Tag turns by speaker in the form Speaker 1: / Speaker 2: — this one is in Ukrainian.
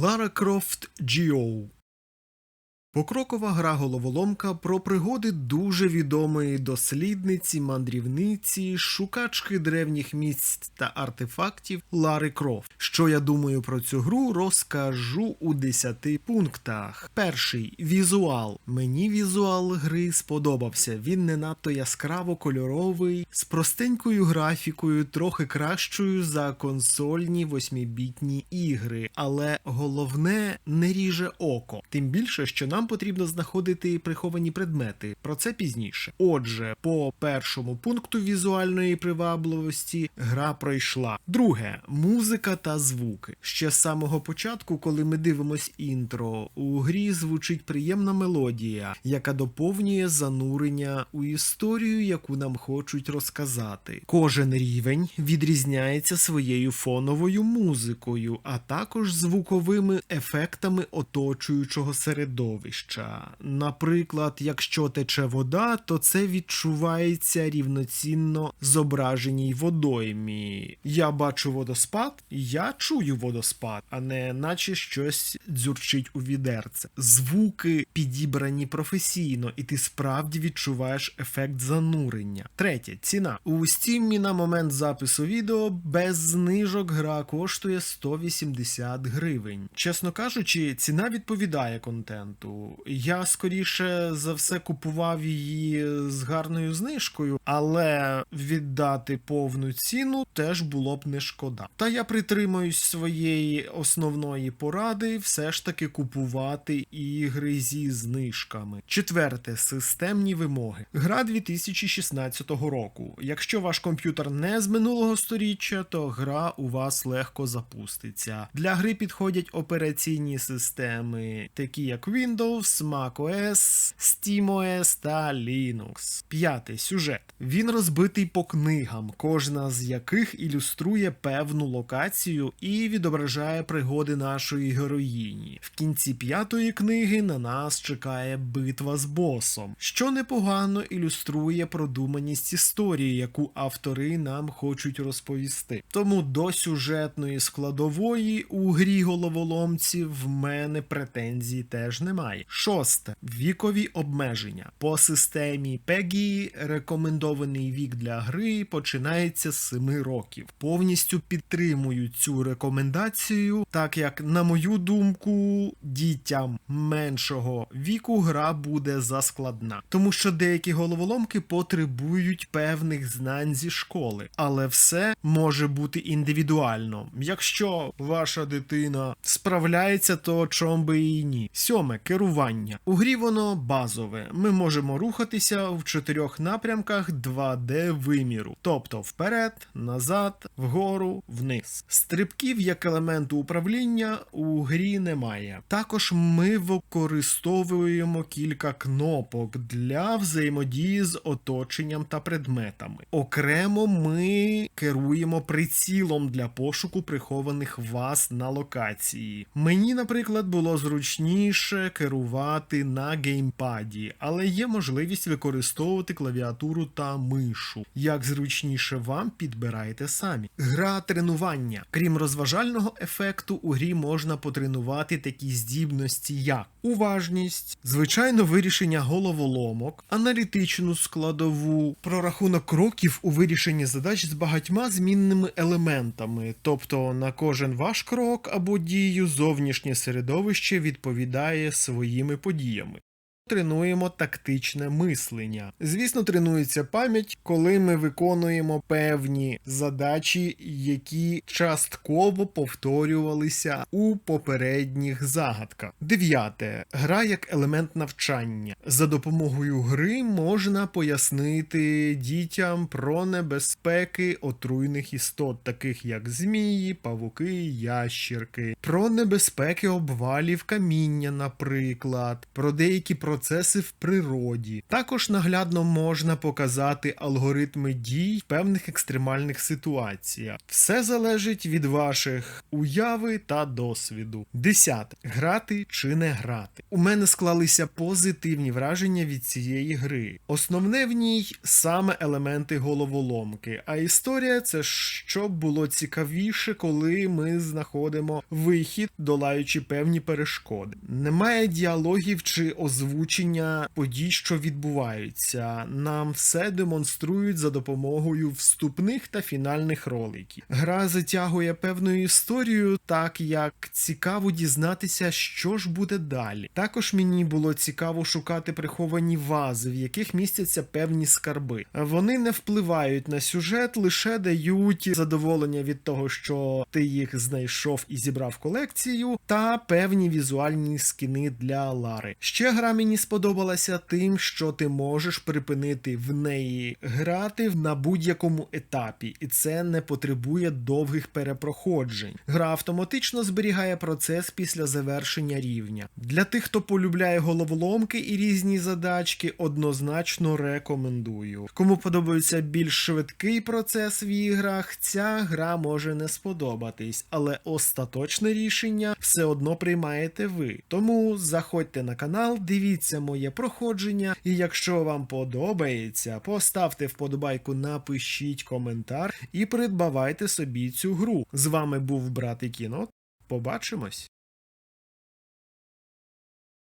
Speaker 1: Lara Croft G.O. Покрокова гра головоломка про пригоди дуже відомої дослідниці, мандрівниці, шукачки древніх місць та артефактів Лари Крофт. Що я думаю про цю гру, розкажу у 10 пунктах. Перший візуал. Мені візуал гри сподобався. Він не надто яскраво кольоровий, з простенькою графікою, трохи кращою за консольні восьмібітні ігри. Але головне не ріже око. Тим більше, що нам потрібно знаходити приховані предмети. Про це пізніше. Отже, по першому пункту візуальної привабливості гра пройшла. Друге музика та звуки. Ще з самого початку, коли ми дивимось інтро, у грі звучить приємна мелодія, яка доповнює занурення у історію, яку нам хочуть розказати. Кожен рівень відрізняється своєю фоновою музикою, а також звуковими ефектами оточуючого середовища. Наприклад, якщо тече вода, то це відчувається рівноцінно зображеній водоймі. Я бачу водоспад, я чую водоспад, а не наче щось дзюрчить у відерце. Звуки підібрані професійно, і ти справді відчуваєш ефект занурення. Третє ціна. У Steam на момент запису відео без знижок гра коштує 180 гривень. Чесно кажучи, ціна відповідає контенту. Я скоріше за все купував її з гарною знижкою, але віддати повну ціну теж було б не шкода. Та я притримуюсь своєї основної поради, все ж таки купувати ігри зі знижками. Четверте системні вимоги. Гра 2016 року. Якщо ваш комп'ютер не з минулого сторіччя, то гра у вас легко запуститься. Для гри підходять операційні системи, такі як Windows, macOS, SteamOS та Linux. П'ятий сюжет. Він розбитий по книгам, кожна з яких ілюструє певну локацію і відображає пригоди нашої героїні. В кінці п'ятої книги на нас чекає битва з босом, що непогано ілюструє продуманість історії, яку автори нам хочуть розповісти. Тому до сюжетної складової у грі головоломці в мене претензій теж немає. Шосте вікові обмеження. По системі PEGI рекомендований вік для гри починається з 7 років. Повністю підтримую цю рекомендацію, так як, на мою думку, дітям меншого віку гра буде заскладна, тому що деякі головоломки потребують певних знань зі школи, але все може бути індивідуально. Якщо ваша дитина справляється, то чом би і ні. Сьоме керування. У грі воно базове. Ми можемо рухатися в чотирьох напрямках 2D виміру, тобто вперед, назад, вгору, вниз. Стрибків як елементу управління у грі немає. Також ми використовуємо кілька кнопок для взаємодії з оточенням та предметами. Окремо ми керуємо прицілом для пошуку прихованих вас на локації. Мені, наприклад, було зручніше керувати на геймпаді, але є можливість використовувати клавіатуру та мишу. Як зручніше вам підбирайте самі. Гра тренування. Крім розважального ефекту, у грі можна потренувати такі здібності, як уважність, звичайно, вирішення головоломок, аналітичну складову, прорахунок кроків у вирішенні задач з багатьма змінними елементами, тобто на кожен ваш крок або дію зовнішнє середовище відповідає своїми подіями. Тренуємо тактичне мислення. Звісно, тренується пам'ять, коли ми виконуємо певні задачі, які частково повторювалися у попередніх загадках. Дев'яте. Гра як елемент навчання. За допомогою гри можна пояснити дітям про небезпеки отруйних істот, таких як змії, павуки, ящірки, про небезпеки обвалів каміння, наприклад, про деякі процеси процеси в природі. Також наглядно можна показати алгоритми дій в певних екстремальних ситуаціях. Все залежить від ваших уяви та досвіду. Десяте. Грати чи не грати. У мене склалися позитивні враження від цієї гри. Основне в ній саме елементи головоломки, а історія це щоб було цікавіше, коли ми знаходимо вихід, долаючи певні перешкоди. Немає діалогів чи озвучення подій, що відбуваються. Нам все демонструють за допомогою вступних та фінальних роликів. Гра затягує певною історією, так як цікаво дізнатися, що ж буде далі. Також мені було цікаво шукати приховані вази, в яких містяться певні скарби. Вони не впливають на сюжет, лише дають задоволення від того, що ти їх знайшов і зібрав колекцію, та певні візуальні скіни для Лари. Ще гра мені сподобалася тим, що ти можеш припинити в неї грати на будь-якому етапі, і це не потребує довгих перепроходжень. Гра автоматично зберігає процес після завершення рівня. Для тих, хто полюбляє головоломки і різні задачки, однозначно рекомендую. Кому подобається більш швидкий процес в іграх, ця гра може не сподобатись, але остаточне рішення все одно приймаєте ви. Тому заходьте на канал, дивіться моє проходження, і якщо вам подобається, поставте вподобайку, напишіть коментар і придбавайте собі цю гру. З вами був брат і кіно. Побачимось!